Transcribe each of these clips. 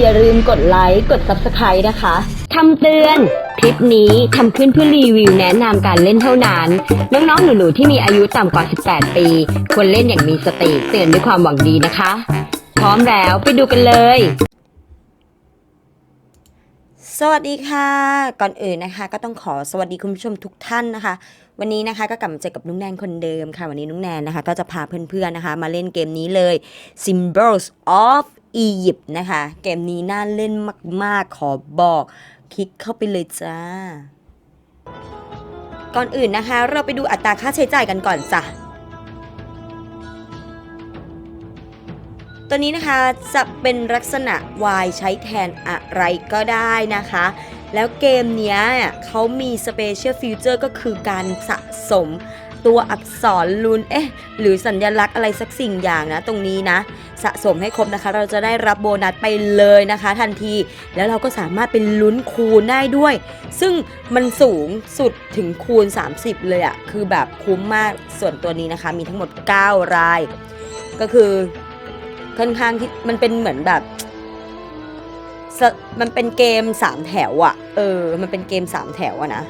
อย่าลืมกดไลค์ กด Subscribe นะคะคำเตือน คลิปนี้ทำขึ้นเพื่อรีวิวแนะนำการเล่นเท่านั้น น้องๆ หนูๆ ที่มีอายุต่ำกว่า 18 ปี ควรเล่นอย่างมีสติเตือนด้วยความหวังดีนะคะ พร้อมแล้วไปดูกันเลย สวัสดีค่ะ ก่อนอื่นนะคะ ก็ต้องขอสวัสดีคุณผู้ชมทุกท่านนะคะ วันนี้นะคะก็กลับมาเจอกับนุ้งแนนคนเดิมค่ะ วันนี้นุ้งแนนนะคะ ก็จะพาเพื่อนๆนะคะ มาเล่นเกมนี้เลย Symbols of Egypt นะคะ เกมนี้น่าเล่นมาก ๆ ขอบอก คลิกเข้าไปเลยจ้า ก่อนอื่นนะคะ เราไปดูอัตราค่าใช้จ่ายกันก่อนจ้ะตัวนี้นะคะจะเป็นลักษณะ Y ใช้แทนอะไรก็ได้นะคะ แล้วเกมเนี้ยเขามี Special Feature ก็คือการสะสม ตัวอักษรลูนเอ๊ะหรือสัญลักษณ์อะไรสักสิ่งอย่างนะ ตรงนี้นะ สะสมให้ครบนะคะ เราจะได้รับโบนัสไปเลยนะคะ ทันทีแล้วเราก็สามารถเป็นลุ้นคูณได้ด้วย ซึ่งมันสูงสุดถึงคูณ 30 เลยอะคือแบบคุ้มมากส่วนตัวนี้นะคะ มีทั้งหมด 9 ราย ก็คือค่อนข้างที่มันเป็นเหมือนแบบมันเป็นเกมสามแถวอะ่ะ เออ มันเป็นเกมสามแถวอะนะ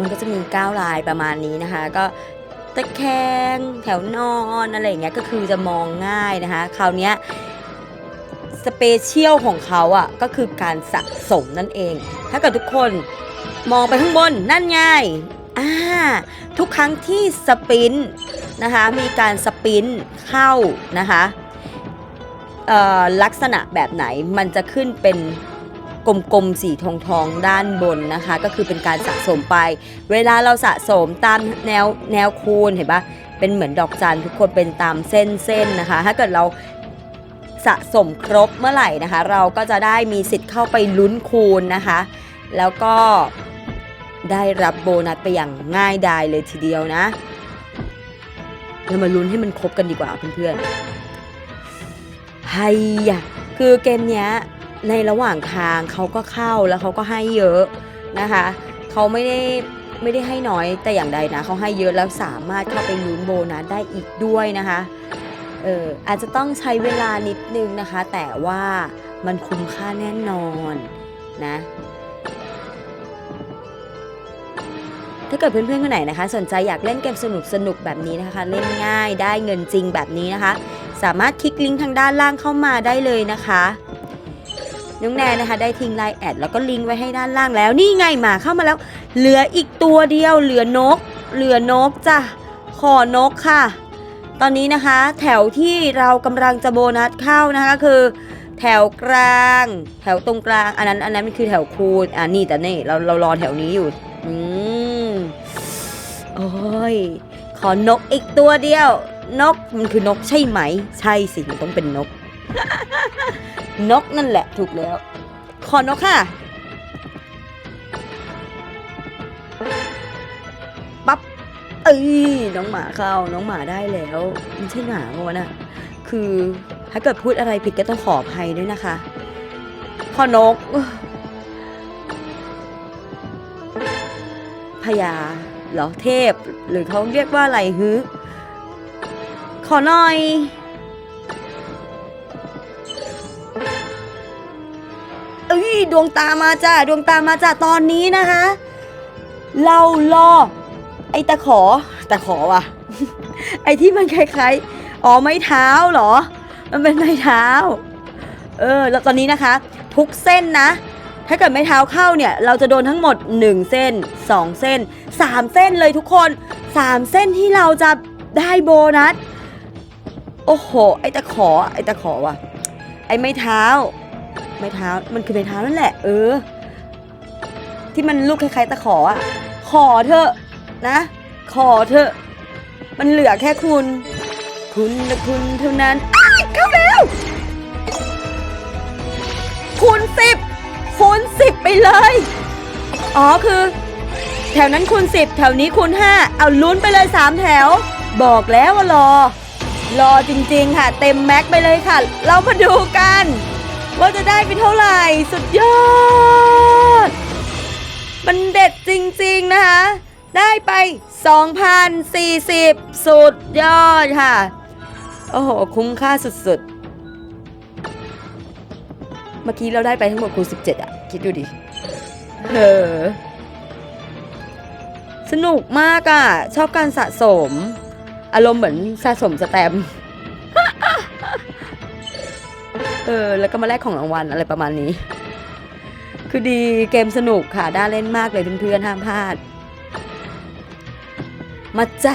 มันก็จะมีเก้าลายประมาณนี้นะคะ ก็ตะแคงแถวนอนอะไรอย่างเงี้ยก็คือจะมองง่ายนะคะ คราวนี้สเปเชียลของเขาอะ่ะก็คือการสะสมนั่นเอง ถ้าเกิดทุกคนมองไปข้างบนนั่นไงอ่าทุกครั้งที่สปินนะคะมีการสปินเข้านะคะลักษณะแบบไหนมันจะขึ้นเป็น กลมๆ สีทองทองๆด้านบนนะคะ ก็คือเป็นการสะสมไป เวลาเราสะสมตามแนวแนวคูณเห็นปะเป็นเหมือนดอกจันทุกคนเป็นตามเส้นเส้นนะคะ ถ้าเกิดเราสะสมครบเมื่อไหร่นะคะ เราก็จะได้มีสิทธิ์เข้าไปลุ้นคูณนะคะ แล้วก็ได้รับโบนัสไปอย่างง่ายดายเลยทีเดียวนะเรามาลุ้นให้มันครบกันดีกว่าเพื่อนๆไฮยะคือเกมเนี้ย ในระหว่างทางเขาก็เข้าแล้วเขาก็ให้เยอะนะคะเขาไม่ได้ไม่ได้ให้น้อยแต่อย่างใดนะเขาให้เยอะแล้วสามารถเข้าไปลุ้นโบนัสได้อีกด้วยนะคะเอออาจจะต้องใช้เวลานิดนึงนะคะ แต่ว่ามันคุ้มค่าแน่นอนนะถ้าเกิดเพื่อนๆคนไหนนะคะ สนใจอยากเล่นเกมสนุกสนุกแบบนี้นะคะ เล่นง่ายได้เงินจริงแบบนี้นะคะ สามารถคลิกลิงก์ทางด้านล่างเข้ามาได้เลยนะคะ น้องแนนนะคะ ได้ทิ้งไลน์แอดแล้วก็ลิงก์ไว้ให้ด้านล่างแล้ว นี่ไงหมาเข้ามาแล้ว เหลืออีกตัวเดียว เหลือนก เหลือนกจ้ะขอนกค่ะ ตอนนี้นะคะ แถวที่เรากำลังจะโบนัสเข้านะคะก็คือ แถวกลาง แถวตรงกลาง อันนั้น อันนั้นมันคือแถวคูณอ่านี่แต่นี่เราเรารอแถวนี้อยู่ อืมโอ้ยขอนกอีกตัวเดียว นกมันคือนกใช่ไหม ใช่สิมันต้องเป็นนก นกนั่นแหละถูกแล้ว ขอนกค่ะปั๊บเอ้ยน้องหมาเข้าน้องหมาได้แล้วมันใช่หมาโมนะคือถ้าเกิดพูดอะไรผิดก็ต้องขออภัยด้วยนะคะขอนกพญาเหรอเทพ หรือเขาเรียกว่าอะไรฮึขอหน่อย ยดวงตามาจ้าดวงตามาจ้าตอนนี้นะคะ เรารอไอ้ตะขอตะขอว่ะ ไอ้ที่มันคล้ายๆอ๋อไม้เท้าเหรอ มันเป็นไม้เท้า เออแล้วตอนนี้นะคะ ทุกเส้นนะ ถ้าเกิดไม้เท้าเข้าเนี่ย เราจะโดนทั้งหมด 1 เส้น 2 เส้น 3 เส้นเลยทุกคน 3 เส้นที่เราจะได้โบนัสโอ้โห ไอ้ตะขอ ไอ้ตะขอว่ะ ไอ้ไม้เท้า ไม้เท้า มันคือไม้เท้านั่นแหละ เออ ที่มันลูกคล้ายๆตะขออะขอเถอะนะ ขอเถอะ มันเหลือแค่คุณ คุณและคุณเท่านั้นอ้ายเข้าแล้วคูณสิบคูณสิบไปเลย อ๋อคือ แถวนั้นคูณสิบแถวนี้คูณห้าเอาลุ้นไปเลยสามแถว บอกแล้วว่ารอ รอจริงๆค่ะ เต็มแม็กไปเลยค่ะ เรามาดูกัน ว่าจะได้ไปเท่าไหร่ สุดยอด มันเด็ดจริงๆนะคะ ได้ไป 2,040 สุดยอดค่ะ โอ้โห คุ้มค่าสุดๆ เมื่อกี้เราได้ไปทั้งหมดคูณ17 อะ คิดดูดิเออสนุกมากอะ ชอบการสะสม อารมณ์เหมือนสะสมสแตมป์ เออแล้วก็มาแลกของรางวัลอะไรประมาณนี้ คือดีเกมสนุกค่ะน่าเล่นมากเลยเพื่อนๆห้ามพลาด มาจ้ะ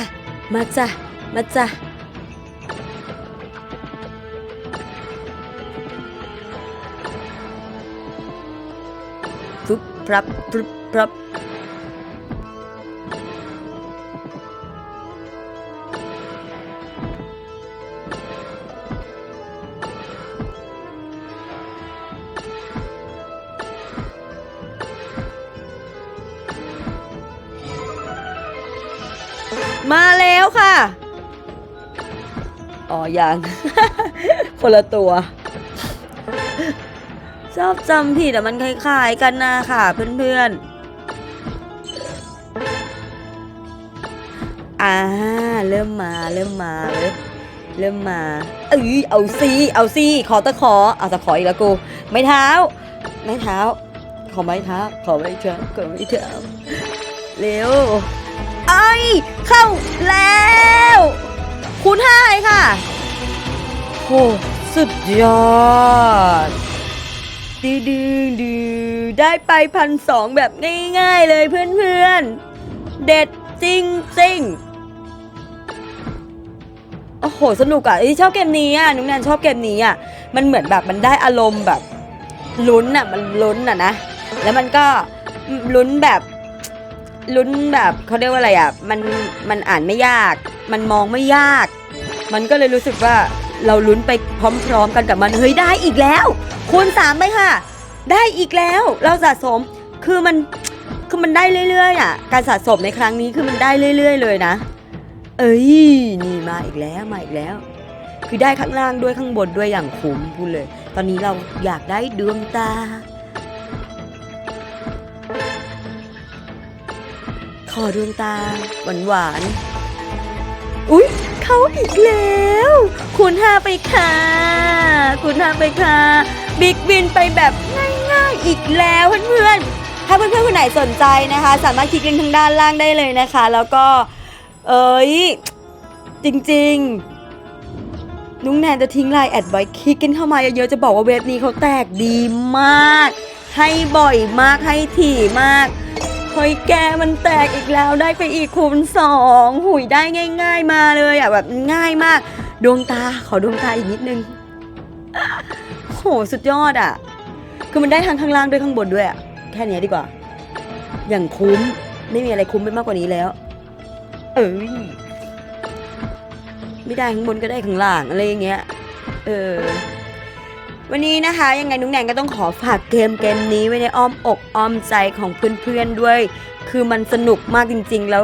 มาจ้ะมาจ้ะฟึบพรับฟึบพรับ มาแล้วค่ะ อ๋อยัง คนละตัว ชอบจำผิดแต่มันคล้ายๆกันนะค่ะเพื่อนๆ อ่า เริ่มมา เริ่มมาเริ่มเริ่มมา เอ้ย เอาซี เอาซี ขอตะขอ เอาตะขออีกแล้วกู ไม่เท้า ไม่เท้า ขอไม้เท้า ขอไม้เท้า ขอไม้เท้าเร็ว ไอ้ยเข้าแล้วคูณห้าค่ะโหสุดยอดดืดงดืได้ไปพันสองแบบง่าย ๆ เลยเพื่อนๆ เด็ดจริงจริงโอ้โห สนุกอะชอบเกมนี้อะนุ้งแนนชอบเกมนี้อะ มันเหมือนแบบมันได้อารมณ์แบบลุ้นอะ มันลุ้นอะนะ แล้วมันก็ลุ้นแบบ ลุ้นแบบเขาเรียกว่าอะไรอะมันมันอ่านไม่ยาก มันมองไม่ยาก มันก็เลยรู้สึกว่าเราลุ้นไปพร้อมๆกันกับมันเฮ้ยได้อีกแล้ว คูณสามไปค่ะ ได้อีกแล้ว เราสะสมคือมันคือมันได้เรื่อยๆอะ การสะสมในครั้งนี้คือมันได้เรื่อย ๆ เลยนะ เอ้ยนี่มาอีกแล้วมาอีกแล้ว คือได้ข้างล่างด้วยข้างบนด้วยอย่างคุ้มพูดเลย ตอนนี้เราอยากได้ดวงตา ขอดวงตา หวานหวานๆอุ๊ยเขาอีกแล้วคูณห้าไปค่ะคูณห้าไปค่ะ บิ๊กวินไปแบบง่ายๆอีกแล้วเพื่อนๆ ถ้าเพื่อนๆคนไหนสนใจนะคะ สามารถคลิกลิงก์ทางด้านล่างได้เลยนะคะ แล้วก็ เอ้ย จริงๆ นุ้งแนนจะทิ้งไลน์แอดไว้คลิกกันเข้ามาเยอะๆ จะบอกว่าเว็บนี้เขาแตกดีมาก ให้บ่อยมากให้ถี่มาก เฮ้ยแกมันแตกอีกแล้วได้ไปอีกคูณสองหุยได้ง่าย ๆมาเลยอะแบบง่ายมาก ดวงตาขอดวงตาอีกนิดนึงโหสุดยอดอะ คือมันได้ทั้งข้างล่างด้วยข้างบนด้วยอะแค่นี้ดีกว่า อย่างคุ้มไม่มีอะไรคุ้มไปมากกว่านี้แล้ว เอ้ยไม่ได้ข้างบนก็ได้ข้างล่างอะไรอย่างเงี้ย เออ วันนี้นะคะยังไงนุ้งแนนก็ต้องขอฝากเกมเกมนี้ไว้ในอ้อมอกอ้อมใจของเพื่อนๆด้วย คือมันสนุกมากจริง ๆ แล้ว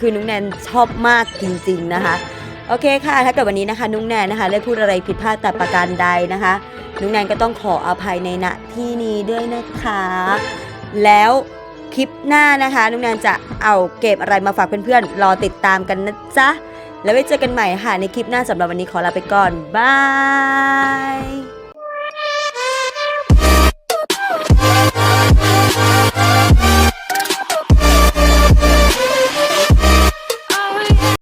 คือนุ้งแนนชอบมากจริง ๆนะคะ โอเคค่ะถ้าเกิดวันนี้นะคะนุ้งแนนนะคะได้พูดอะไรผิดพลาดแต่ประการใดนะคะนุ้งแนนก็ต้องขออภัยในณที่นี้ด้วยนะคะ แล้วคลิปหน้านะคะนุ้งแนนจะเอาเก็บอะไรมาฝากเพื่อนๆรอติดตามกันนะจ๊ะแล้วไว้เจอกันใหม่ค่ะในคลิปหน้าสำหรับวันนี้ขอลาไปก่อนบาย